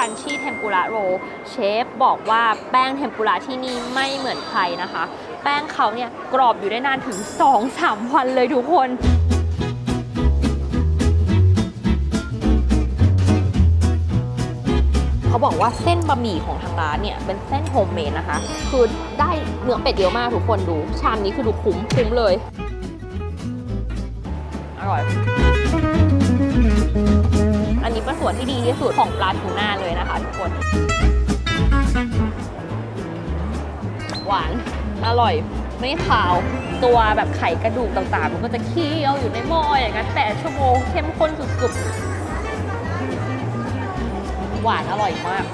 รันชี่เทมปุระโรเชฟบอกว่าแป้งเทมปุระที่นี่ไม่เหมือนใครนะคะ แป้งเขาเนี่ยกรอบอยู่ได้นานถึง 2-3 วันเลยทุกคนเขาบอกว่าเส้นบะหมี่ของทางร้านเนี่ยเป็นเส้นโฮมเมดนะคะ คือได้เนื้อเป็ดเยอะมากทุกคนดู ชามนี้คือดูคุ้มคุ้มเลย อร่อย นนี้เป็นส่วนที่ดีที่สุดของปลาทูน่าเลยนะคะทุกคน หวาน อร่อย ไม่ขาว ตัวแบบไข่กระดูกต่างๆ มันก็จะเคี่ยวอยู่ในหม้ออย่างนั้นแต่ชั่วโมงเข้มข้นสุดๆ หวานอร่อยมาก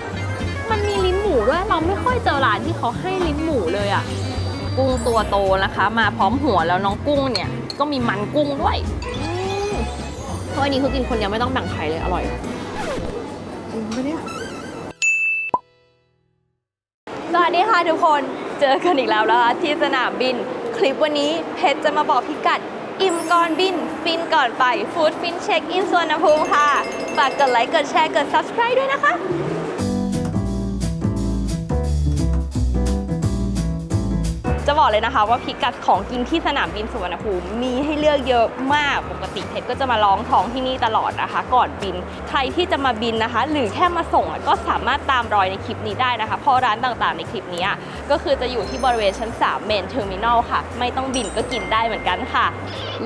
มันมีลิ้นหมูด้วย เราไม่ค่อยเจอร้านที่เขาให้ลิ้นหมูเลยอะกุ้งตัวโตนะคะ มาพร้อมหัวแล้วน้องกุ้งเนี่ย ก็มีมันกุ้งด้วยอืม เพราะอันนี้คือกินคนเดียวไม่ต้องแบ่งใครเลยอร่อยจริงปะเนี่ยสวัสดีค่ะทุกคนเจอกันอีกแล้วนะคะที่สนามบิน คลิปวันนี้เพชรจะมาบอกพิกัด อิ่มก่อนบิน ฟินก่อนไป ฟู้ดฟินเช็คอินสวนภูมิค่ะ ฝากกดไลค์กดแชร์กด subscribe ด้วยนะคะ จะบอกเลยนะคะว่าพิกัดของกินที่สนามบินสุวรรณภูมิมีให้เลือกเยอะมากปกติเพชรก็จะมาลองท้องที่นี่ตลอดนะคะ ก่อนบินใครที่จะมาบินนะคะ หรือแค่มาส่งก็สามารถตามรอยในคลิปนี้ได้นะคะเพราะร้านต่างๆในคลิปนี้ก็คือจะอยู่ที่บริเวณชั้น 3 เมนเทอร์มินอลค่ะ ไม่ต้องบินก็กินได้เหมือนกันค่ะ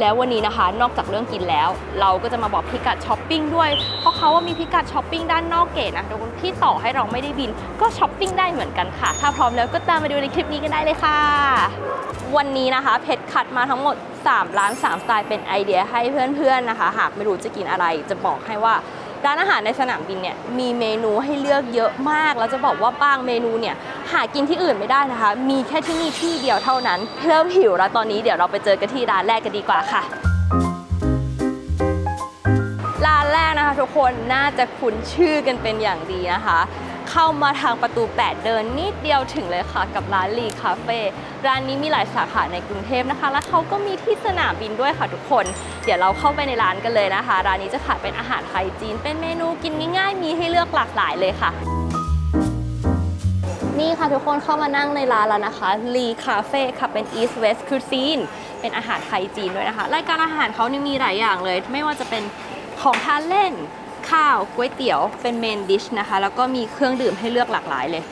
แล้ววันนี้นะคะนอกจากเรื่องกินแล้ว เราก็จะมาบอกพิกัดช้อปปิ้งด้วย เพราะเขาว่ามีพิกัดช้อปปิ้งด้านนอกเกตนะทุกคนที่ต่อให้เราไม่ได้บินก็ช้อปปิ้งได้เหมือนกันค่ะ ถ้าพร้อมแล้วก็ตามมาดูในคลิปนี้กันได้เลยค่ะวันนี้นะคะเพชรคัดมาทั้งหมด 3 ร้าน 3 สไตล์เป็นไอเดียให้เพื่อนๆนะคะ หากไม่รู้จะกินอะไรจะบอกให้ว่าร้านอาหารในสนามบินเนี่ยมีเมนูให้เลือกเยอะมาก แล้วจะบอกว่าบางเมนูเนี่ยหากินที่อื่นไม่ได้นะคะ มีแค่ที่นี่ที่เดียวเท่านั้นเริ่มหิวแล้วตอนนี้เดี๋ยวเราไปเจอกันที่ร้านแรกกันดีกว่าค่ะ ร้านแรกนะคะทุกคนน่าจะคุ้นชื่อกันเป็นอย่างดีนะคะ เข้ามาทางประตู 8 เดินนิดเดียวถึงเลยค่ะ กับร้านลีคาเฟ่ร้านนี้มีหลายสาขาในกรุงเทพนะคะ และเขาก็มีที่สนามบินด้วยค่ะทุกคน เดี๋ยวเราเข้าไปในร้านกันเลยนะคะ ร้านนี้จะขายเป็นอาหารไทยจีน เป็นเมนูกินง่ายๆ มีให้เลือกหลากหลายเลยค่ะนี่ค่ะทุกคนเข้ามานั่งในร้านแล้วนะคะลีคาเฟ่ค่ะเป็น East West Cuisine เป็นอาหารไทยจีนด้วยนะคะ รายการอาหารเขานี่มีหลายอย่างเลย ไม่ว่าจะเป็นของทานเล่น ข้าวก๋วยเตี๋ยวเป็นเมนดิชนะคะ แล้วก็มีเครื่องดื่มให้เลือกหลากหลายเลย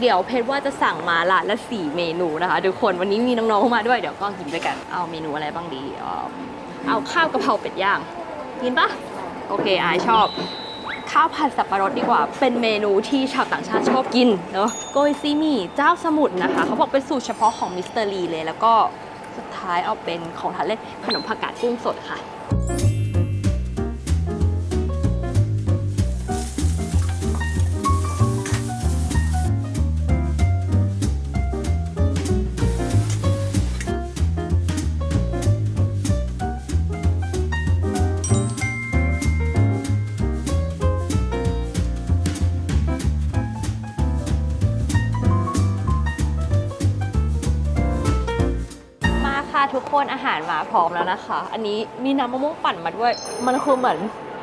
เดี๋ยวเพชรว่าจะสั่งมาละละสี่เมนูนะคะทุกคนวันนี้มีน้องๆมาด้วยเดี๋ยวก็กินด้วยกันเอาเมนูอะไรบ้างดีเอาข้าวกะเพราเป็ดย่างกินปะโอเคอายชอบ ข้าวผัดสับปะรดดีกว่า เป็นเมนูที่ชาวต่างชาติชอบกินเนาะโกยซีมี่เจ้าสมุทรนะคะ เขาบอกเป็นสูตรเฉพาะของมิสเตอร์ลีเลย แล้วก็สุดท้ายเอาเป็นของทานเล่นขนมผักกาดกุ้งสดค่ะ ค่ะทุกคนอาหารมาพร้อมแล้วนะคะ อันนี้มีน้ำมะม่วงปั่นมาด้วย มันคือเหมือน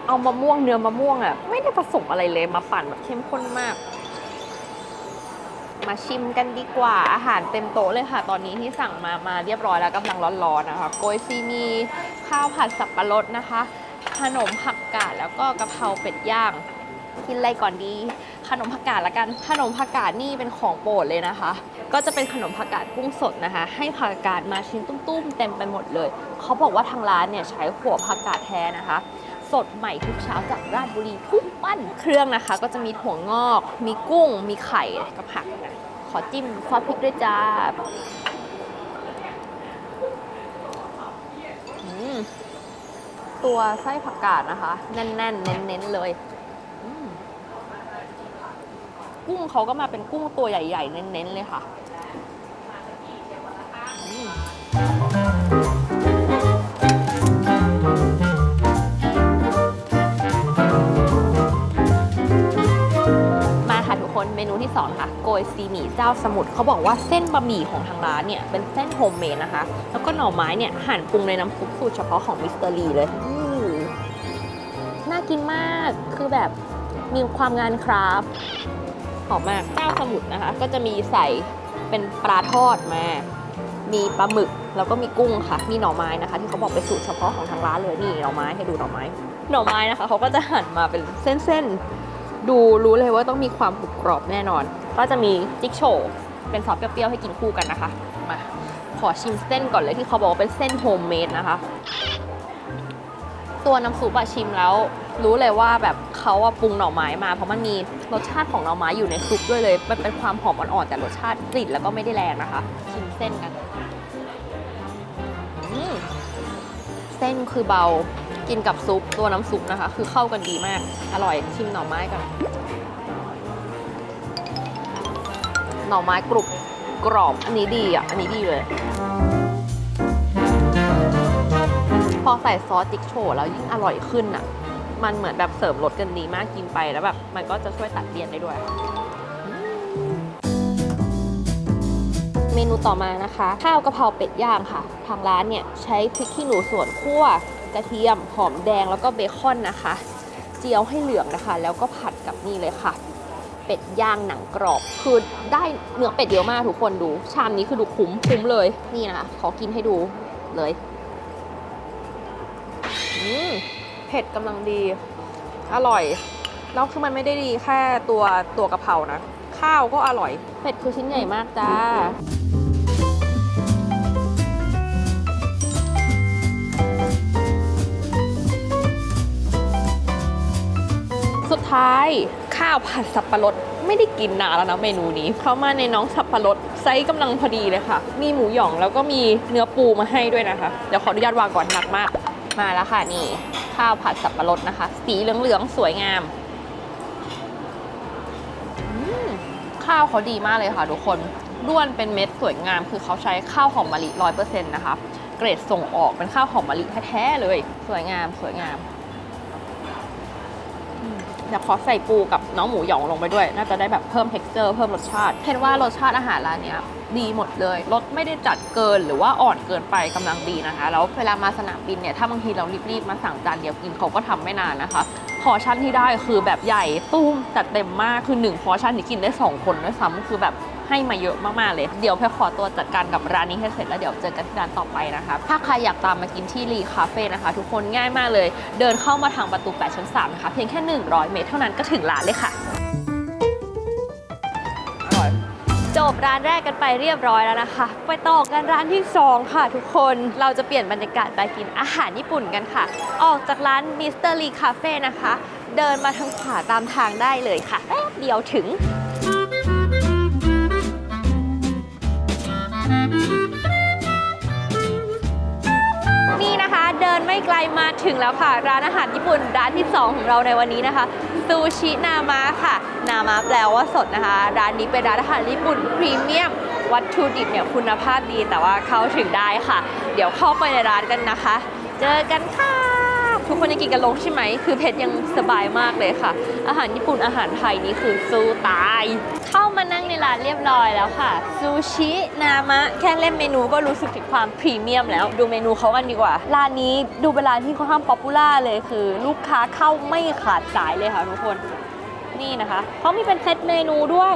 เอามะม่วงเนื้อมะม่วงอะไม่ได้ผสมอะไรเลยมาปั่นแบบเข้มข้นมาก มาชิมกันดีกว่าอาหารเต็มโต๊ะเลยค่ะ ตอนนี้ที่สั่งมามาเรียบร้อยแล้วกำลังร้อนๆนะคะโกยซีมีข้าวผัดสับปะรดนะคะ ขนมผักกาดแล้วก็กะเพราเป็ดย่าง กินอะไรก่อนดี ขนมผักกาดละกัน ขนมผักกาดนี่เป็นของโปรดเลยนะคะ ก็จะเป็นขนมผักกาดกุ้งสดนะคะ ให้ผักกาดมาชิ้นตุ้มๆ เต็มไปหมดเลย เขาบอกว่าทางร้านเนี่ยใช้หัวผักกาดแท้นะคะ สดใหม่ทุกเช้าจากราชบุรีทุกวันเครื่องนะคะ ก็จะมีถั่วงอก มีกุ้ง มีไข่กับผักนะขอจิ้มซอสพริกด้วยจ้าตัวไส้ผักกาดนะคะ แน่นๆ เน้นๆเลย กุ้งเขาก็มาเป็นกุ้งตัวใหญ่ๆ เน้นๆ เลยค่ะมาค่ะทุกคนเมนูที่2ค่ะโกยซีหมี่เจ้าสมุทรเขาบอกว่าเส้นบะหมี่ของทางร้านเนี่ย เป็นเส้นโฮมเมดนะคะ แล้วก็หน่อไม้เนี่ย หั่นปรุงในน้ำซุปสูตรเฉพาะของมิสเตอร์ลีเลยน่ากินมากคือแบบมีความงานคราฟต์ อมมากเจ้าสมุทรนะคะ ก็จะมีใส่เป็นปลาทอดมา มีปลาหมึกแล้วก็มีกุ้งค่ะ มีหน่อไม้นะคะ ที่เขาบอกเป็นสูตรเฉพาะของทางร้านเลยนี่หน่อไม้ให้ดูหน่อไม้ หน่อไม้นะคะเขาก็จะหั่นมาเป็นเส้นๆ ดูรู้เลยว่าต้องมีความกรุบกรอบแน่นอน ก็จะมีจิ๊กโฉวเป็นซอสเปรี้ยวๆให้กินคู่กันนะคะ มาขอชิมเส้นก่อนเลยที่เขาบอกว่าเป็นเส้นโฮมเมดนะคะ ตัวน้ำซุปอะชิมแล้ว รู้เลยว่าแบบเขาอะปรุงหน่อไม้มา เพราะมันมีรสชาติของหน่อไม้อยู่ในซุปด้วยเลย มันเป็นความหอมอ่อนๆแต่รสชาติกลิ่นแล้วก็ไม่ได้แรงนะคะ ชิมเส้นกันเส้นคือเบากินกับซุปตัวน้ำซุปนะคะ คือเข้ากันดีมาก อร่อยชิมหน่อไม้ก่อนหน่อไม้กรุบกรอบอันนี้ดีอะอันนี้ดีเลย พอใส่ซอสจิ๊กโชแล้วยิ่งอร่อยขึ้นอะ มันเหมือนแบบเสริมรสกันดีมากกินไปแล้วแบบมันก็จะช่วยตัดเลี่ยนได้ด้วย เมนูต่อมานะคะ ข้าวกะเพราเป็ดย่างค่ะ ทางร้านเนี่ยใช้พริกขี้หนูส่วนคั่วกระเทียมหอมแดงแล้วก็เบคอนนะคะ เจียวให้เหลืองนะคะ แล้วก็ผัดกับนี่เลยค่ะ เป็ดย่างหนังกรอบ คือได้เนื้อเป็ดเยอะมากทุกคนดู ชามนี้คือดูคุ้มคุ้มเลยนี่นะคะขอกินให้ดูเลย อืม ผ็ดกำลังดี อร่อย แล้วคือมันไม่ได้ดีแค่ตัวตัวกะเพรานะ ข้าวก็อร่อยเผ็ดคือชิ้นใหญ่มากจ้าสุดท้ายข้าวผัดสับปะรดไม่ได้กินนานแล้วนะเมนูนี้ เข้ามาในน้องสับปะรดไซส์กำลังพอดีเลยค่ะ มีหมูหยองแล้วก็มีเนื้อปูมาให้ด้วยนะคะ เดี๋ยวขออนุญาตวางก่อนหนักมาก มาแล้วค่ะนี่ ข้าวผัดสับปะรดนะคะ สีเหลืองๆ สวยงามมข้าวเขาดีมากเลยค่ะทุกคนด้วนเป็นเม็ดสวยงาม คือเขาใช้ข้าวหอมมะลิร้อยเปอร์เซ็นต์นะคะ เกรดส่งออกเป็นข้าวหอมมะลิแท้ๆเลย สวยงามสวยงาม เดี๋ยวขอใส่ปูกับน้องหมูหยองลงไปด้วย น่าจะได้แบบเพิ่ม t e x t อร์เพิ่มรสชาติเห็นว่ารสชาติอาหารร้านเนี้ยดีหมดเลยรสไม่ได้จัดเกินหรือว่าอ่อนเกินไปกำลังดีนะคะ แล้วเวลามาสนามบินเนี่ย ถ้าบางทีเรารีบๆมาสั่งจานเดียวกินเขาก็ทำไม่นานนะคะ พอชั่นที่ได้คือแบบใหญ่ตุ้มจัดเต็มมากคือ1พอชั่นนี่กินได้ 2 คนด้วยซ้ำคือแบบ ให้มาเยอะมากๆเลย เดี๋ยวแพรขอตัวจัดการกับร้านนี้ให้เสร็จแล้วเดี๋ยวเจอกันที่ร้านต่อไปนะคะถ้าใครอยากตามมากินที่รีคาเฟ่นะคะ ทุกคนง่ายมากเลย เดินเข้ามาทางประตู8ชั้น3นะคะเพียงแค่ 100 เมตรเท่านั้นก็ถึงร้านเลยค่ะอร่อยจบร้านแรกกันไปเรียบร้อยแล้วนะคะ ไปต่อกันร้านที่ 2 ค่ะทุกคนเราจะเปลี่ยนบรรยากาศไปกินอาหารญี่ปุ่นกันค่ะ ออกจากร้านมิสเตอร์ลีคาเฟ่นะคะ เดินมาทางขวาตามทางได้เลยค่ะแป๊บเดียวถึง นี่นะคะเดินไม่ไกลมาถึงแล้วค่ะ ร้านอาหารญี่ปุ่นร้านที่ 2 ของเราในวันนี้นะคะซูชินามะค่ะ นามะแปลว่าสดนะคะ ร้านนี้เป็นร้านอาหารญี่ปุ่นพรีเมียมวัตถุดิบเนี่ยคุณภาพดีแต่ว่าเข้าถึงได้ค่ะ เดี๋ยวเข้าไปในร้านกันนะคะ เจอกันค่ะ ทุกคนยังกินกันลงใช่ไหม คือเพชรยังสบายมากเลยค่ะ อาหารญี่ปุ่นอาหารไทยนี่คือสู้ตาย เข้ามานั่งในร้านเรียบร้อยแล้วค่ะ ซูชินามะ แค่เล่มเมนูก็รู้สึกถึงความพรีเมียมแล้ว ดูเมนูเขากันดีกว่า ร้านนี้ดูเป็นร้านที่ค่อนข้างป๊อปปูล่าเลยคือ ลูกค้าเข้าไม่ขาดสายเลยค่ะทุกคน นี่นะคะเขามีเป็นเซตเมนูด้วย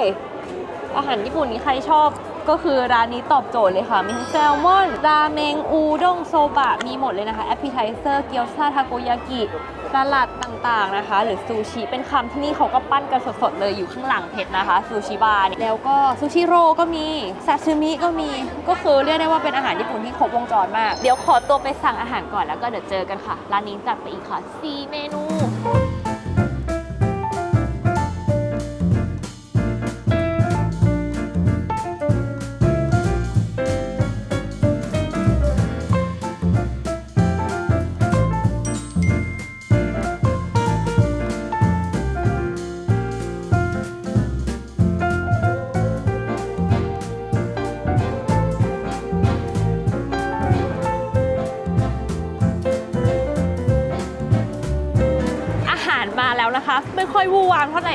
อาหารญี่ปุ่นนี้ใครชอบ ก็คือร้านนี้ตอบโจทย์เลยค่ะ มีทั้งแซลมอน ราเมง อูด้ง โซบะ มีหมดเลยนะคะ แอปเปิลไทเซอร์ เกี๊ยวซาทาโกยากิ สลัดต่างๆนะคะ หรือซูชิ เป็นคำที่นี่เขาก็ปั้นกันสดๆเลยอยู่ข้างหลังเพชรนะคะ ซูชิบาร์ แล้วก็ซูชิโรก็มี ซาชิมิก็มี ก็คือเรียกได้ว่าเป็นอาหารญี่ปุ่นที่ครบวงจรมาก เดี๋ยวขอตัวไปสั่งอาหารก่อนแล้วก็เดี๋ยวเจอกันค่ะ ร้านนี้จัดไปอีกค่ะ 4 เมนู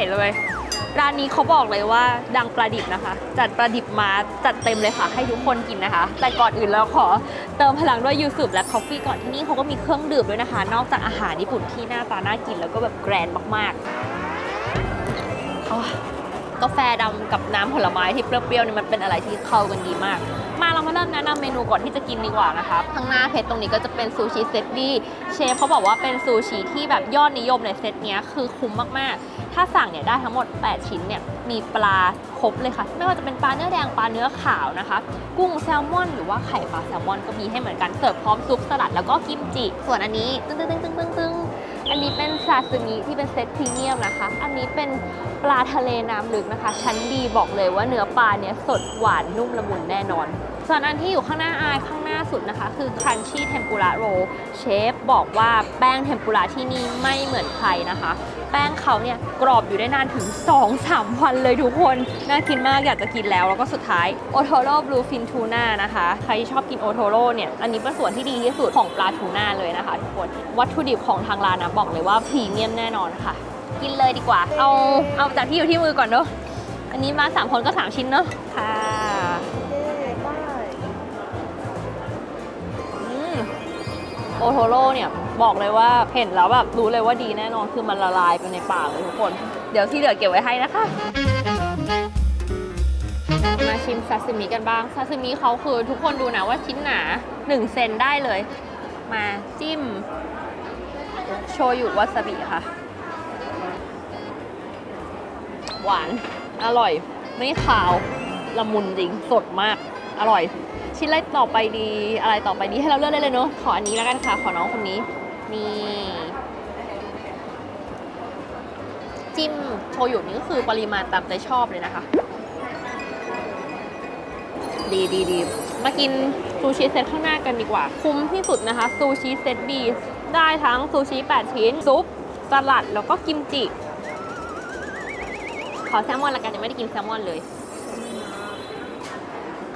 เท่าไหร่เลย ร้านนี้เขาบอกเลยว่าดังประดิบนะคะ จัดประดิบมาจัดเต็มเลยค่ะ ให้ทุกคนกินนะคะ แต่ก่อนอื่นเราขอเติมพลังด้วยยูสุและคอฟฟี่ก่อนที่นี่เขาก็มีเครื่องดื่มด้วยนะคะ นอกจากอาหารญี่ปุ่นที่หน้าตาน่ากินแล้วก็แบบแกรนด์มากๆ กาแฟดำกับน้ำผลไม้ที่เปรี้ยวๆเนี่ยมันเป็นอะไรที่เข้ากันดีมาก มาเรามาเริ่มแนะนำเมนูก่อนที่จะกินดีกว่านะคะข้างหน้าเพจตรงนี้ก็จะเป็นซูชิเซตดีเชฟเขาบอกว่าเป็นซูชิที่แบบยอดนิยมในเซตเนี้ยคือคุ้มมากๆ ถ้าสั่งเนี่ยได้ทั้งหมด 8 ชิ้นเนี่ยมีปลาครบเลยค่ะ ไม่ว่าจะเป็นปลาเนื้อแดงปลาเนื้อขาวนะคะ กุ้งแซลมอน หรือว่าไข่ปลาแซลมอนก็มีให้เหมือนกันเสิร์ฟพร้อมซุปสลัดแล้วก็กิมจิส่วนอันนี้ตึ้งตึ้งตึ้งตึ้ง นนี้เป็นซาซิมิที่เป็นเซตพรีเมียมนะคะ อันนี้เป็นปลาทะเลน้ำลึกนะคะ ชั้นดีบอกเลยว่าเนื้อปลาเนี้ยสดหวานนุ่มละมุนแน่นอน ส่วนอันที่อยู่ข้างหน้าอายข้างหน้าสุดนะคะ คือ Crunchy Tempura Roll เชฟบอกว่าแป้งเทมปุระที่นี่ไม่เหมือนใครนะคะ แป้งเขาเนี่ยกรอบอยู่ได้นานถึง 2-3 วันเลยทุกคน น่ากินมากอยากจะกินแล้ว แล้วก็สุดท้ายโอโทโร่บลูฟินทูน่านะคะ ใครที่ชอบกินโอโทโร่เนี่ย อันนี้เป็นส่วนที่ดีที่สุดของปลาทูน่าเลยนะคะทุกคน วัตถุดิบของทางร้านนะบอกเลยว่าพรีเมียมแน่นอนค่ะ กินเลยดีกว่า เอาเอาจากที่อยู่ที่มือก่อนเนอะอันนี้มาสามคนก็สามชิ้นเนอะค่ะโอโทโร่เนี่ย บอกเลยว่าเห็นแล้วแบบรู้เลยว่าดีแน่นอนคือมันละลายไปในปากเลยทุกคน เดี๋ยวที่เหลือเก็บไว้ให้นะคะ มาชิมซาซิมิกันบ้างซาซิมิเขาคือทุกคนดูนะว่าชิ้นหนา1เซนได้เลย มาจิ้ม โชยุวาซาบิค่ะ หวาน อร่อย ไม่ขาว ละมุนจริง สดมาก อร่อย ชิ้นอะไรต่อไปดีอะไรต่อไปดีให้เราเลือกได้เลยเนาะขออันนี้แล้วกันค่ะ ขอน้องคนนี้นี่จิ้มโชยุนี่ก็คือปริมาณตามใจชอบเลยนะคะ ดีดีดีมากินซูชิเซตข้างหน้ากันดีกว่า คุ้มที่สุดนะคะซูชิเซตบีได้ทั้งซูชิ 8 ชิ้น ซุปสลัดแล้วก็กิมจิ ขอแซลมอนละกันยังไม่ได้กินแซลมอนเลย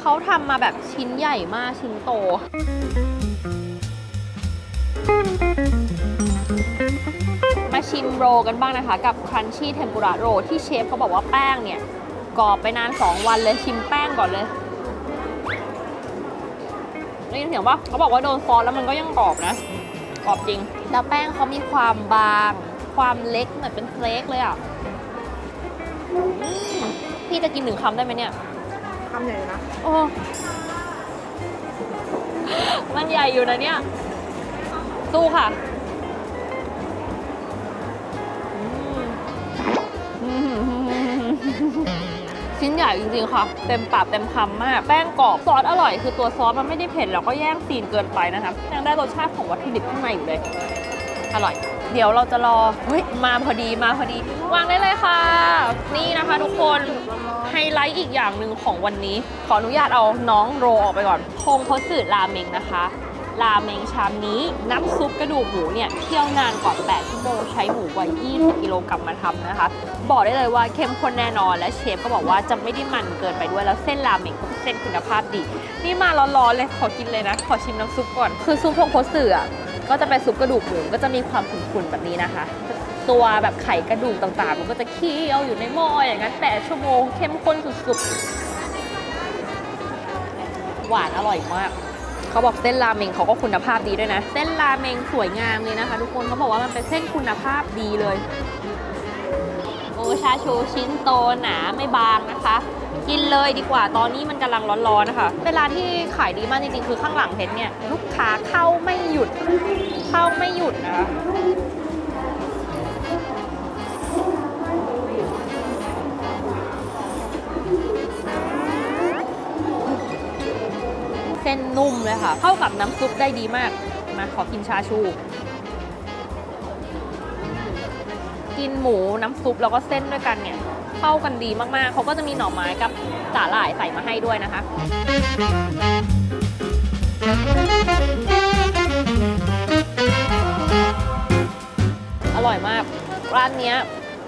เขาทำมาแบบชิ้นใหญ่มากชิ้นโต มาชิมโรกันบ้างนะคะ กับ Crunchy Tempura Roll ที่เชฟเขาบอกว่าแป้งเนี่ยกรอบไปนาน 2 วันเลยชิมแป้งก่อนเลยได้ยินเสียงปะเขาบอกว่าโดนซอสแล้วมันก็ยังกรอบนะกรอบจริง แล้วแป้งเขามีความบาง ความเล็กเหมือนเป็นเฟลกเลยอะพี่จะกินหนึ่งคำได้ไหมเนี่ยำใหญ่อยู่นะ โอ้ มันใหญ่อยู่นะเนี่ย สู้ค่ะชิ้นใหญ่จริงๆ ค่ะ เต็มปากเต็มคำมาก แป้งกรอบซอสอร่อย คือตัวซอสมันไม่ได้เผ็ดแล้วก็แย่งซีนเกินไปนะคะยังได้รสชาติของวัตถุดิบข้างในอยู่เลย อร่อย เดี๋ยวเราจะรอเฮ้ยมาพอดีมาพอดี วางได้เลยค่ะ นี่นะคะทุกคนไฮไลท์อีกอย่างหนึ่งของวันนี้ ขออนุญาตเอาน้องโรออกไปก่อนพงพสึราเมงนะคะราเมงชามนี้น้ำซุปกระดูกหมูเนี่ยเคี่ยวนานกว่า 8 ชั่วโมงใช้หมูกว่า 20 กิโลกรัมมาทำนะคะ บอกได้เลยว่าเข้มข้นแน่นอนและเชฟก็บอกว่าจะไม่ได้มันเกินไปด้วยแล้วเส้นราเมงก็เป็นเส้นคุณภาพดี นี่มาร้อนๆเลยขอกินเลยนะ ขอชิมน้ำซุปก่อน คือซุปพงพสึอะก็จะเป็นซุปกระดูกหมูก็จะมีความขุ่นๆแบบนี้นะคะ ตัวแบบไข่กระดูกต่างๆ มันก็จะเคี่ยวอยู่ในหม้ออย่างนั้นแต่ชั่วโมงเข้มข้นสุดๆ หวานอร่อยมาก เขาบอกเส้นราเมงเขาก็คุณภาพดีด้วยนะ เส้นราเมงสวยงามเลยนะคะ ทุกคนเขาบอกว่ามันเป็นเส้นคุณภาพดีเลยโอชาชูชิ้นโตหนาไม่บางนะคะ กินเลยดีกว่าตอนนี้มันกำลังร้อนๆนะคะเวลาที่ขายดีมากจริงๆคือข้างหลังเพชรเนี่ย ลูกค้าเข้าไม่หยุด เข้าไม่หยุดนะคะ ส้นนุ่มเลยค่ะ เข้ากับน้ำซุปได้ดีมาก มาขอกินชาชู กินหมูน้ำซุปแล้วก็เส้นด้วยกันเนี่ยเข้ากันดีมากๆ เขาก็จะมีหน่อไม้กับสาหร่ายใส่มาให้ด้วยนะคะ อร่อยมาก ร้านนี้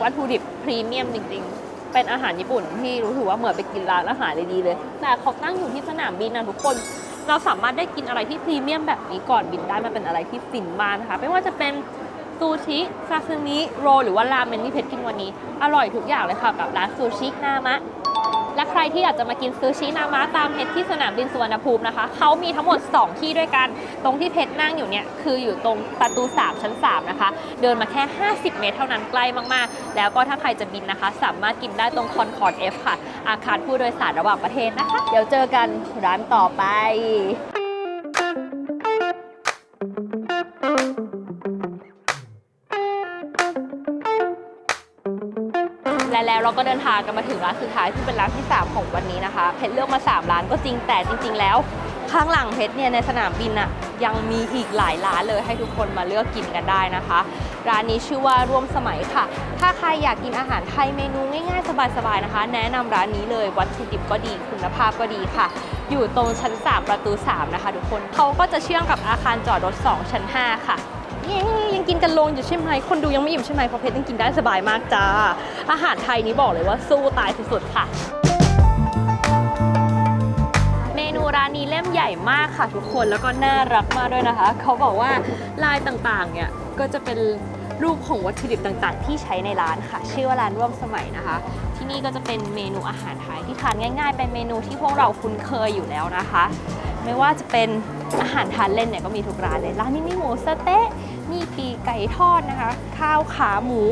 วัตถุดิบพรีเมียมจริงๆเป็นอาหารญี่ปุ่นที่รู้สึกว่าเหมือนไปกินร้านอาหารเลยดีเลย แต่เขาตั้งอยู่ที่สนามบินนะทุกคน เราสามารถได้กินอะไรที่พรีเมียมแบบนี้ก่อนบินได้มันเป็นอะไรที่ฟินมากนะคะไม่ว่าจะเป็นซูชิซาซิมิโรลหรือว่าราเมนที่เพชรกินวันนี้ อร่อยทุกอย่างเลยค่ะกับร้านซูชินามะ และใครที่อยากจะมากินซูชินามะตามเพชรที่สนามบินสุวรรณภูมินะคะ เขามีทั้งหมด 2 ที่ด้วยกัน ตรงที่เพชรนั่งอยู่เนี่ย คืออยู่ตรงประตู 3 ชั้น 3 นะคะ เดินมาแค่ 50 เมตรเท่านั้นใกล้มากๆ แล้วก็ถ้าใครจะบินนะคะ สามารถกินได้ตรงคอนคอร์ดเอฟค่ะ อาคารผู้โดยสารระหว่างประเทศนะคะ เดี๋ยวเจอกันร้านต่อไป และแล้วเราก็เดินทางกันมาถึงร้านสุดท้ายที่เป็นร้านที่ 3 ของวันนี้นะคะ เพชรเลือกมา 3 ร้านก็จริงแต่จริง ๆ แล้ว ข้างหลังเพชรเนี่ยในสนามบินอะยังมีอีกหลายร้านเลยให้ทุกคนมาเลือกกินกันได้นะคะ ร้านนี้ชื่อว่าร่วมสมัยค่ะ ถ้าใครอยากกินอาหารไทยเมนูง่ายๆ สบายๆนะคะ แนะนำร้านนี้เลยวัตถุดิบก็ดีคุณภาพก็ดีค่ะ อยู่ตรงชั้น 3 ประตู 3 นะคะ ทุกคนเขาก็จะเชื่อมกับอาคารจอดรถ 2 ชั้น 5 ค่ะ ยังยังกินกันลงอยู่ใช่ไหม คนดูยังไม่อิ่มใช่ไหมเพราะเพชรยังกินได้สบายมากจ้า อาหารไทยนี้บอกเลยว่าสู้ตายสุดๆค่ะ เมนูร้านนี้เล่มใหญ่มากค่ะทุกคนแล้วก็น่ารักมากด้วยนะคะ เขาบอกว่าลายต่างๆเนี่ยก็จะเป็นรูปของวัตถุดิบต่างๆ ที่ใช้ในร้านค่ะ ชื่อว่าร้านร่วมสมัยนะคะ ที่นี่ก็จะเป็นเมนูอาหารไทยที่ทานง่าย ๆ เป็นเมนูที่พวกเราคุ้นเคยอยู่แล้วนะคะ ไม่ว่าจะเป็นอาหารทานเล่นเนี่ยก็มีทุกร้านเลยร้านนี้มีหมูสะเต๊ะ ปีไก่ทอดนะคะ ข้าวขาหมู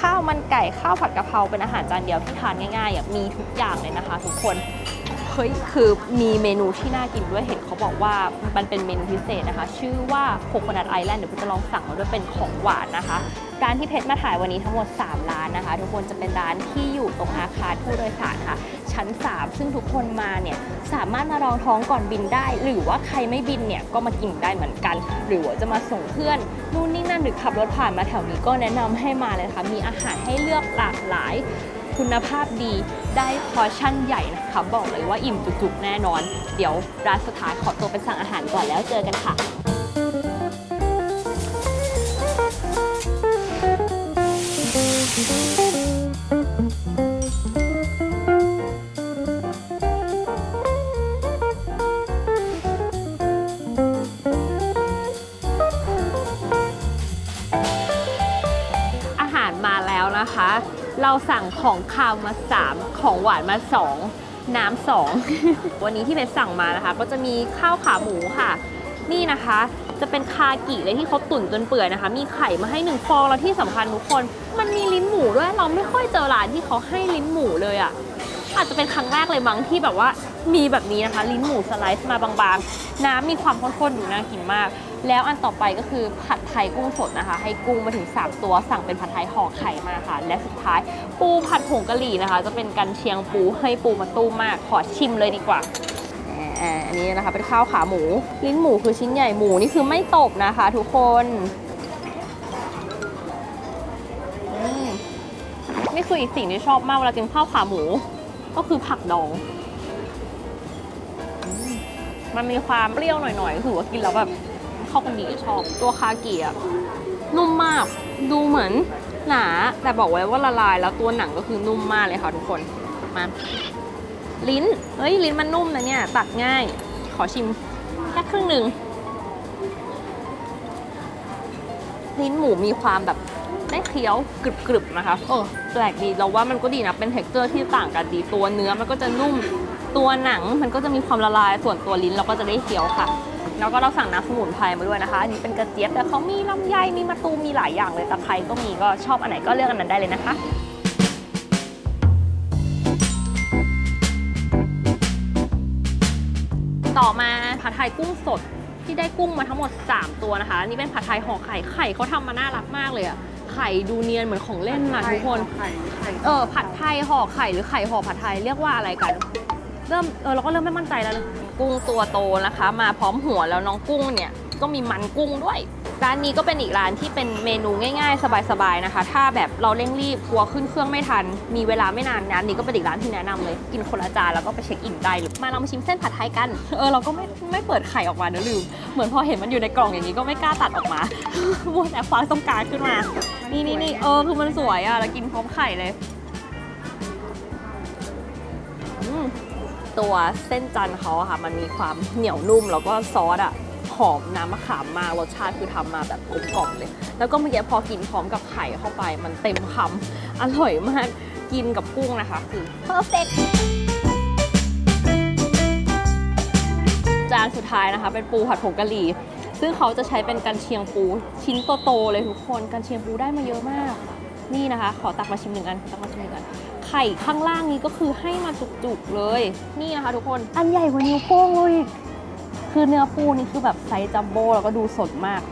ข้าวมันไก่ข้าวผัดกะเพราเป็นอาหารจานเดียวที่ทานง่ายๆมีทุกอย่างเลยนะคะ ทุกคนเฮ้ยคือมีเมนูที่น่ากินด้วยเห็นเขาบอกว่ามันเป็นเมนูพิเศษนะคะ ชื่อว่าโคโคนัทไอแลนด์เดี๋ยวจะลองสั่งมาด้วยเป็นของหวานนะคะร้านที่เพชรมาถ่ายวันนี้ทั้งหมด 3 ร้านนะคะ ทุกคนจะเป็นร้านที่อยู่ตรงอาคารผู้โดยสารค่ะ ชั้น 3 ซึ่งทุกคนมาเนี่ยสามารถมารองท้องก่อนบินได้ หรือว่าใครไม่บินเนี่ยก็มากินได้เหมือนกัน หรือว่าจะมาส่งเพื่อนนู่นนี่นั่นหรือขับรถผ่านมาแถวนี้ก็แนะนำให้มาเลยค่ะมีอาหารให้เลือกหลากหลาย คุณภาพดีได้พอชั่นใหญ่นะคะบอกเลยว่าอิ่มจุกๆแน่นอน เดี๋ยวร้านสุดท้ายขอตัวไปสั่งอาหารก่อนแล้วเจอกันค่ะ คาวมา 3 ของหวานมา 2 น้ำสอง วันนี้ที่เพชรสั่งมานะคะ ก็จะมีข้าวขาหมูค่ะ นี่นะคะ จะเป็นคากิเลยที่เขาตุ๋นจนเปื่อยนะคะ มีไข่มาให้หนึ่งฟองแล้วที่สำคัญทุกคน มันมีลิ้นหมูด้วยเราไม่ค่อยเจอร้านที่เขาให้ลิ้นหมูเลยอะ่ะอาจจะเป็นครั้งแรกเลยมั้งที่แบบว่ามีแบบนี้นะคะ ลิ้นหมูสไลซ์มาบางๆ น้ำมีความข้นๆดูน่ากินมาก แล้วอันต่อไปก็คือผัดไทยกุ้งสดนะคะ ให้กุ้งมาถึง 3 ตัวสั่งเป็นผัดไทยห่อไข่มาค่ะ และสุดท้ายปูผัดผงกะหรี่นะคะ จะเป็นกันเชียงปูให้ปูมาตู้มากขอชิมเลยดีกว่าอันนี้นะคะเป็นข้าวขาหมู ลิ้นหมูคือชิ้นใหญ่หมูนี่คือไม่ตบนะคะ ทุกคนนี่คืออีกสิ่งที่ชอบมากเวลากินข้าวขาหมู ก็คือผักดองมมันมีความเปรี้ยวหน่อยๆถือว่ากินแล้วแบบ เข้ากันดีชอบตัวคาเกียนุ่มมากดูเหมือนหนาแต่บอกไว้ว่าละลายแล้วตัวหนังก็คือนุ่มมากเลยค่ะทุกคนมาลิ้นเฮ้ยลิ้นมันนุ่มนะเนี่ย ตัดง่าย ขอชิมแค่ครึ่งหนึ่งลิ้นหมูมีความแบบได้เคี้ยวกรึบๆนะคะเออแปลกดีเราว่ามันก็ดีนะ เป็นเท็กเจอร์ที่ต่างกันดีตัวเนื้อมันก็จะนุ่มตัวหนังมันก็จะมีความละลายส่วนตัวลิ้นเราก็จะได้เคี้ยวค่ะ แล้วก็เราสั่งน้ำสมุนไพรมาด้วยนะคะ อันนี้เป็นกระเจี๊ยบแต่เขามีลำไยมีมะตูมมีหลายอย่างเลยตะไคร้ก็มีก็ชอบอันไหนก็เลือกอันนั้นได้เลยนะคะต่อมาผัดไทยกุ้งสดที่ได้กุ้งมาทั้งหมด 3 ตัวนะคะอันนี่เป็นผัดไทยห่อไข่ไข่เขาทำมาน่ารักมากเลยอะไข่ดูเนียนเหมือนของเล่นนะทุกคนไข่ไข่เออผัดไทยห่อไข่หรือไข่ห่อผัดไทยเรียกว่าอะไรกัน เริ่มเออเราก็เริ่มไม่มั่นใจแล้วนะ กุ้งตัวโตนะคะ มาพร้อมหัวแล้วน้องกุ้งเนี่ยก็มีมันกุ้งด้วย ร้านนี้ก็เป็นอีกร้านที่เป็นเมนูง่ายๆ สบายๆนะคะ ถ้าแบบเราเร่งรีบกลัวขึ้นเครื่องไม่ทัน มีเวลาไม่นานร้านนี้ก็เป็นอีกร้านที่แนะนำเลย กินคนละจานแล้วก็ไปเช็คอินได้เลยมาเรามาชิมเส้นผัดไทยกัน เออเราก็ไม่ไม่เปิดไข่ออกมาเนอะลืม เหมือนพอเห็นมันอยู่ในกล่องอย่างนี้ก็ไม่กล้าตัดออกมามัวแต่ฟ้าตรงกางขึ้นมา นี่นี่นี่เออคือมันสวยอะแล้วกินพร้อมไข่เลย ตัวเส้นจันเขาค่ะ มันมีความเหนียวนุ่มแล้วก็ซอสอะหอมน้ำมะขามมากรสชาติคือทำมาแบบกลมกล่อมเลย แล้วก็เมื่อกี้พอกินพร้อมกับไข่เข้าไป มันเต็มคำอร่อยมากกินกับกุ้งนะคะ คือเพอร์เฟกจานสุดท้ายนะคะ เป็นปูผัดผงกะหรี่ซึ่งเขาจะใช้เป็นกันเชียงปูชิ้นโตๆเลยทุกคนกันเชียงปูได้มาเยอะมาก นี่นะคะ ขอตักมาชิมหนึ่งอันตักมาชิมหนึ่งอัน ไข่ข้างล่างนี้ก็คือให้มาจุกๆเลย นี่นะคะ ทุกคน อันใหญ่กว่านิ้วโป้งเลยอีกคือเนื้อปูนี่คือแบบไซส์จัมโบ้แล้วก็ดูสดมาก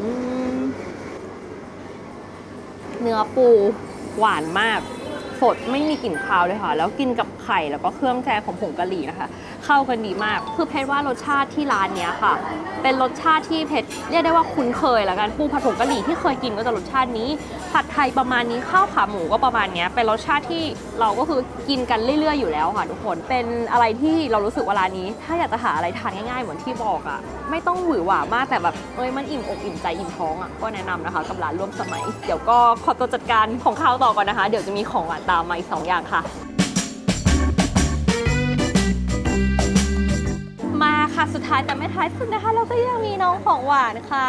อืมเนื้อปูหวานมาก สดไม่มีกลิ่นคาวเลยค่ะ แล้วกินกับไข่แล้วก็เครื่องแกงของผงกะหรี่นะคะ เข้ากันดีมาก คือเพชรว่ารสชาติที่ร้านเนี้ยค่ะ เป็นรสชาติที่เพชรเรียกได้ว่าคุ้นเคยล้วกันปูผัดผงกะหรี่ที่เคยกินก็จะรสชาตินี้ ผัดไทยประมาณนี้ข้าวขาหมูก็ประมาณเนี้ยเป็นรสชาติที่เราก็คือกินกันเรื่อย ๆ อยู่แล้วค่ะทุกคนเป็นอะไรที่เรารู้สึกว่าร้านนี้ ถ้าอยากจะหาอะไรทานง่ายๆเหมือนที่บอกอะ่ะไม่ต้องหวือหวามากแต่แบบเอ้ยมันอิ่มอกอิ่มใจอิ่มท้องอะ่ะก็แนะนำนะคะกับร้านร่วมสมัย เดี๋ยวก็ขอตัวจัดการของข้าวต่อก่อนนะคะ เดี๋ยวจะมีของหวานตามมาอีกสองอย่างค่ะ สุดท้ายแต่ไม่ท้ายสุดนะคะ เราก็ยังมีน้องของหวานค่ะ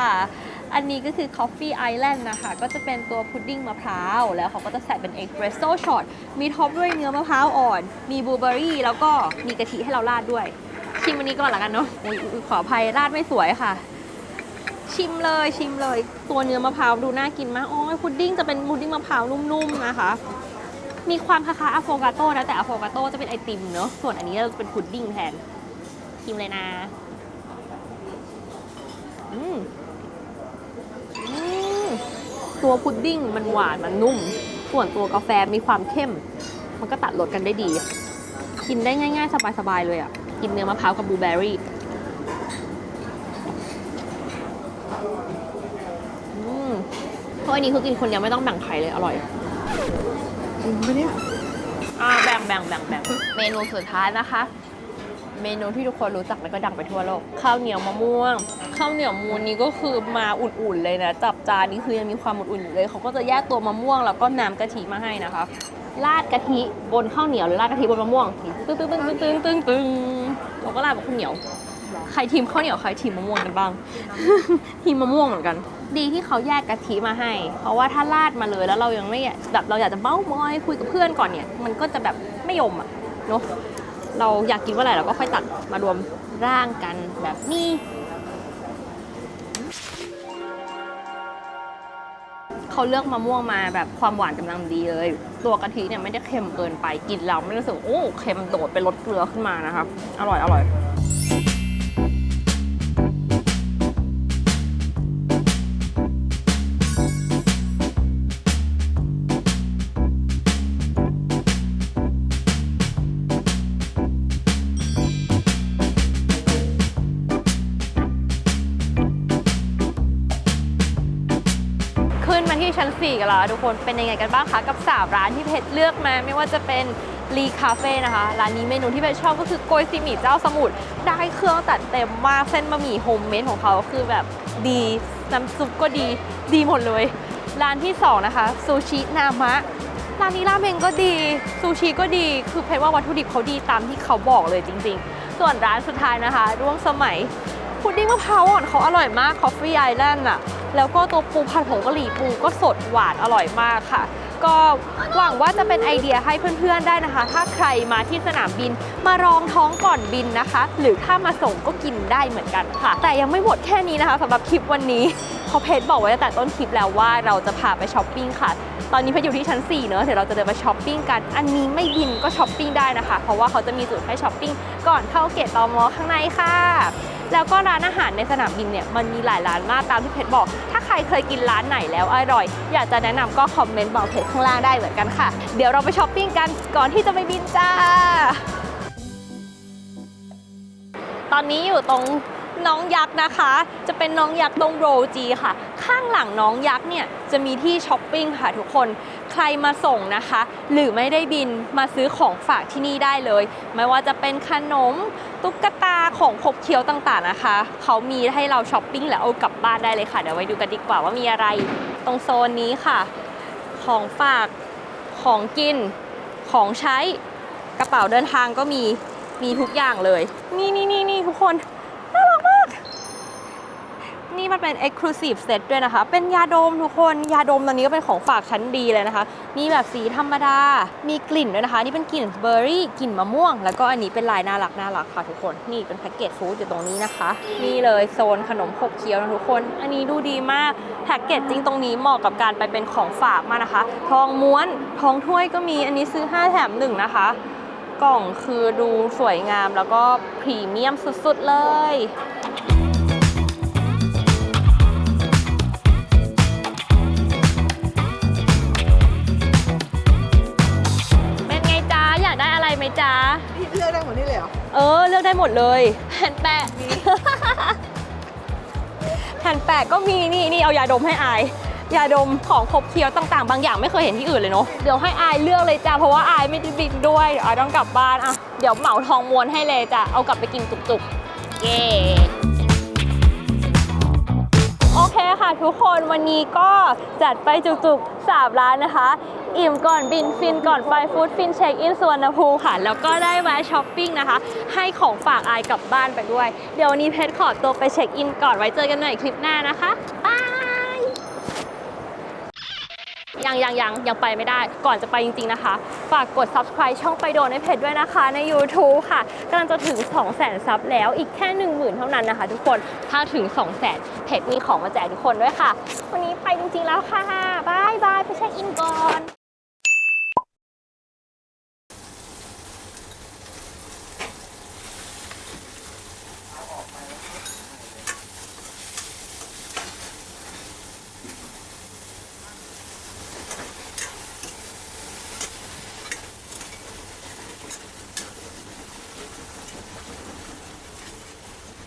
อันนี้ก็คือ Coffee Island นะคะ ก็จะเป็นตัวพุดดิ้งมะพร้าว แล้วเขาก็จะใส่เป็นเอ p เ e รสโซ่ช็อตมีท็อปด้วยเนื้อมะพร้าวอ่อน มีบลูเบอร์รี่ แล้วก็มีกะทิให้เราราดด้วย ชิมอันนี้ก่อนละกันเนาะอุ๊ยอุ๊ยขออภัยราดไม่สวยค่ะ ชิมเลยชิมเลย ตัวเนื้อมะพร้าวดูน่ากินมากโอ้ยพุดดิ้งจะเป็นพุดดิ้งมะพร้าวนุ่มๆนะคะ มีความคล้ายๆอะโฟกาโต้นะแต่อะโฟกาโต้จะเป็นไอติมเนาะส่วนอันนี้เราจะเป็นพุดดิ้งแทน ชิมเลยนะอืมอืมตัวพุดดิ้งมันหวานมันนุ่ม ส่วนตัวกาแฟมีความเข้ม มันก็ตัดรสกันได้ดี กินได้ง่าย ๆ สบาย ๆ เลยอะ กินเนื้อมะพร้าวกับบลูเบอร์รี่อืมเพราะอันนี้คือกินคนเดียวไม่ต้องแบ่งใครเลยอร่อยจริงปะเนี่ยอ่าแบ่งแบ่งแบ่งแบ่งเมนูสุดท้ายนะคะ เมนูที่ทุกคนรู้จักแล้วก็ดังไปทั่วโลกข้าวเหนียวมะม่วงข้าวเหนียวมูนนี้ก็คือมาอุ่นๆเลยนะ จับจานนี้คือยังมีความอุ่นๆอยู่เลยเขาก็จะแยกตัวมะม่วงแล้วก็น้ำกะทิมาให้นะคะราดกะทิบนข้าวเหนียวหรือราดกะทิบนมะม่วงตึ้งตึ้งตึ้งตึ้งตึ้งตึ้งตึ้งเราก็ราดบนข้าวเหนียว ใครทีมข้าวเหนียวใครทีมมะม่วงกันบ้าง ทีมมะม่วงเหมือนกัน ดีที่เขาแยกกะทิมาให้ เพราะว่าถ้าราดมาเลยแล้วเรายังไม่แบบเราอยากจะเม้ามอยคุยกับเพื่อนก่อนเนี่ย มันก็จะแบบไม่ยมอะเนาะ เราอยากกินว่าอะไรเราก็ค่อยตัดมารวมร่างกันแบบนี้เขาเลือกมะม่วงมาแบบความหวานกำลังดีเลย ตัวกะทิเนี่ยไม่ได้เค็มเกินไปกินแล้วไม่รู้สึกโอ้เค็มโดดเป็นรสเกลือขึ้นมานะครับอร่อยอร่อย กันแล้วทุกคนเป็นยังไงกันบ้างคะกับ 3 ร้านที่เพชรเลือกมา ไม่ว่าจะเป็นรีคาเฟ่นะคะ ร้านนี้เมนูที่เพชรชอบก็คือโกยซีหมี่เจ้าสมุทรได้เครื่องตัดเต็มมากเส้นบะหมี่โฮมเมดของเขาคือแบบดีน้ำซุปก็ดีดีหมดเลย ร้านที่ 2 นะคะซูชินามะร้านนี้ราเมงก็ดีซูชิก็ดีคือเพชรว่าวัตถุดิบเขาดีตามที่เขาบอกเลยจริง ๆ ส่วนร้านสุดท้ายนะคะ ร่วมสมัยพุดดิ้งมะพร้าวอ่อนเขาอร่อยมาก Coffee Island อะ แล้วก็ตัวปูผัดผงกะหรี่ปูก็สดหวานอร่อยมากค่ะ ก็หวังว่าจะเป็นไอเดียให้เพื่อนๆได้นะคะ ถ้าใครมาที่สนามบินมารองท้องก่อนบินนะคะ หรือถ้ามาส่งก็กินได้เหมือนกันค่ะ แต่ยังไม่หมดแค่นี้นะคะสำหรับคลิปวันนี้เพราะเพจบอกไว้ตั้งแต่ต้นคลิปแล้วว่าเราจะพาไปช้อปปิ้งค่ะ ตอนนี้เพชรอยู่ที่ชั้น 4 เนอะเดี๋ยวเราจะเดินไปช้อปปิ้งกัน อันนี้ไม่บินก็ช้อปปิ้งได้นะคะ เพราะว่าเขาจะมีจุดให้ช้อปปิ้งก่อนเข้าเกตตอมอข้างในค่ะ แล้วก็ร้านอาหารในสนามบินเนี่ยมันมีหลายร้านมากตามที่เพชรบอก ถ้าใครเคยกินร้านไหนแล้วอร่อย อยากจะแนะนำก็คอมเมนต์บอกเพจข้างล่างได้เหมือนกันค่ะ เดี๋ยวเราไปช้อปปิ้งกันก่อนที่จะไปบินจ้า ตอนนี้อยู่ตรง น้องยักษ์นะคะ จะเป็นน้องยักษ์ตรงโรจีค่ะ ข้างหลังน้องยักษ์เนี่ยจะมีที่ช้อปปิ้งค่ะทุกคน ใครมาส่งนะคะ หรือไม่ได้บินมาซื้อของฝากที่นี่ได้เลย ไม่ว่าจะเป็นขนม ตุ๊กตาของขบเคี้ยวต่างๆนะคะ เขามีให้เราช้อปปิ้งแล้วเอากลับบ้านได้เลยค่ะ เดี๋ยวไว้ดูกันดีกว่าว่ามีอะไร ตรงโซนนี้ค่ะ ของฝากของกิน ของใช้กระเป๋าเดินทางก็มีมีทุกอย่างเลย นี่นี่นี่นี่ทุกคน นี่มันเป็น Exclusive Set ด้วยนะคะ เป็นยาดมทุกคน ยาดมตอนนี้ก็เป็นของฝากชั้นดีเลยนะคะ มีแบบสีธรรมดา มีกลิ่นด้วยนะคะ นี่เป็นกลิ่นเบอร์รี่ กลิ่นมะม่วง แล้วก็อันนี้เป็นลายน่ารักน่ารักค่ะทุกคน นี่เป็นแพ็กเกจฟู้ดอยู่ตรงนี้นะคะ นี่เลยโซนขนมขบเคี้ยวนะทุกคน อันนี้ดูดีมาก แพ็กเกจจริงตรงนี้เหมาะกับการไปเป็นของฝากมากนะคะ ทองม้วน ทองถ้วยก็มี อันนี้ซื้อ 5 แถม1นะคะกล่องคือดูสวยงามแล้วก็พรีเมียมสุดๆเลย ได้อะไรไหมจ๊ะพี่เลือกได้หมดนี่เลยเหรอ เออ เลือกได้หมดเลย แผ่นแปะแผ่นแปะก็มีนี่นี่เอายาดมให้อาย ยาดมของขบเคี้ยวต่างๆ บางอย่างไม่เคยเห็นที่อื่นเลยเนาะเดี๋ยวให้อายเลือกเลยจ้ะเพราะว่าอายไม่ได้บินด้วยเดี๋ยวอายต้องกลับบ้านอะเดี๋ยวเหมาทองม้วนให้เลยจ้ะเอากลับไปกินจุกๆเย้โอ เคค่ะทุกคนวันนี้ก็จัดไปจุกๆ 3 ร้านนะคะ อิ่มก่อนบินฟินก่อนไปฟู้ดฟินเช็คอินสวนภูมิค่ะ แล้วก็ได้แวะช้อปปิ้งนะคะ ให้ของฝากอายกลับบ้านไปด้วย เดี๋ยววันนี้เพชรขอตัวไปเช็คอินก่อนไว้เจอกันใหม่คลิปหน้านะคะบาย ยังยังยังยังไปไม่ได้ ก่อนจะไปจริง ๆนะคะ ฝากกด subscribe ช่องไปโดนในเพจด้วยนะคะ ใน YouTube ค่ะกำลังจะถึง 2 0 0 0 0 0ซับแล้วอีกแค่ 1 0,000 เท่านั้นนะคะ ทุกคนถ้าถึง 2 0 0 0 0 0เพจมีของมาแจกทุกคนด้วยค่ะ วันนี้ไปจริงๆแล้วค่ะบายบายไปเช็คอินก่อน